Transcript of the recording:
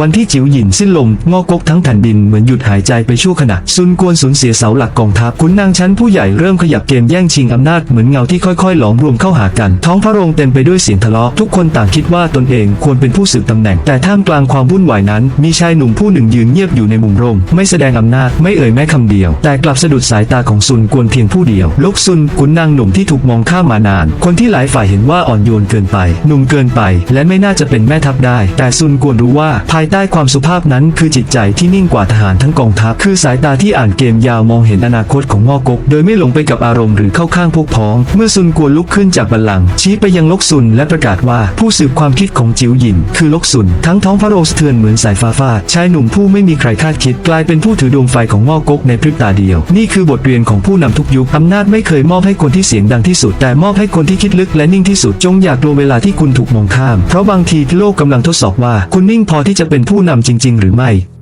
วันที่จิ๋วหยินสิ้นลมงอกกทั้งแผ่นดินเหมือนหยุดหายใจไปชั่วขณะซุนกวนสูญเสียเสาหลักกองทัพขุนนางชั้นผู้ใหญ่เริ่มขยับเกมแย่งชิงอำนาจเหมือนเงาที่ค่อยๆ หลอมรวมเข้าหากัน ท้องพระโรงเต็มไปด้วยเสียงทะเลาะทุกคนต่างคิดว่าตนเองควรเป็นผู้สืบตำแหน่ง แต่ท่ามกลางความวุ่นวายนั้น มีชายหนุ่มผู้หนึ่งยืนเงียบอยู่ในมุมร่ม ไม่แสดงอำนาจไม่เอ่ยแม้คำเดียว แต่กลับสะดุดสายตาของซุนกวนเพียงผู้เดียวลกซุนขุนนางหนุ่มที่ถูกมองข้ามมานาน คนที่หลายฝ่ายเห็นว่าอ่อนโยนเกินไปหนุ่มเกินไป และไม่น่าจะเป็นแม่ทัพได้ แต่ซุนกวนรู้ว่าภายใต้ความสุภาพนั้นคือจิตใจที่นิ่งกว่าทหารทั้งกองทัพ คือสายตาที่อ่านเกมยาวมองเห็นอนาคตของงอกก โดยไม่หลงไปกับอารมณ์หรือเข้าข้างพวกพ้อง เมื่อซุนกวนลุกขึ้นจากบัลลังก์ชี้ไปยังลกซุนและประกาศว่าผู้สืบความคิดของจิ๋วหยิน คือลกซุน ทั้งท้องพระโรสเทือนเหมือนสายฟ้าฟาดชายหนุ่มผู้ไม่มีใครคาดคิดกลายเป็นผู้ถือดวงไฟของงอกกในพริบตาเดียว นี่คือบทเรียนของผู้นำทุกยุคอำนาจไม่เคยมอบให้คนที่เสียงดังที่สุด แต่มอบให้คนที่คิดลึกและนิ่งที่สุดจงอยากรู้เวลาที่คุณถูกมองข้าม เพราะบางทีโลกกำลังทดสอบว่าคุณนิ่งพอที่จะเป็นผู้นำจริง ๆ หรือไม่